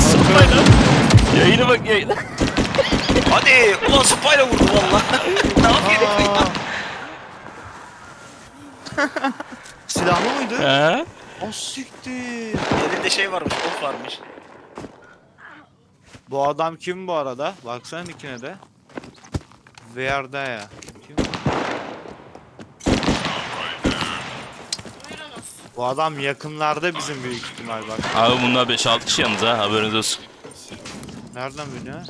Sıkmayla. Yayına bak yayına. Hadi ulan sıpayla vurdu valla. ne yapayım ya? Silahlı mıydı? He? O siktir. Elinde şey varmış, ok varmış. Bu adam kim bu arada? Baksana nickine de. Verda ya. Kim? Bu adam yakınlarda bizim büyük ihtimal bak. Abi bunlar 5-6 kişi yalnız ha haberiniz olsun. Nereden biliyor?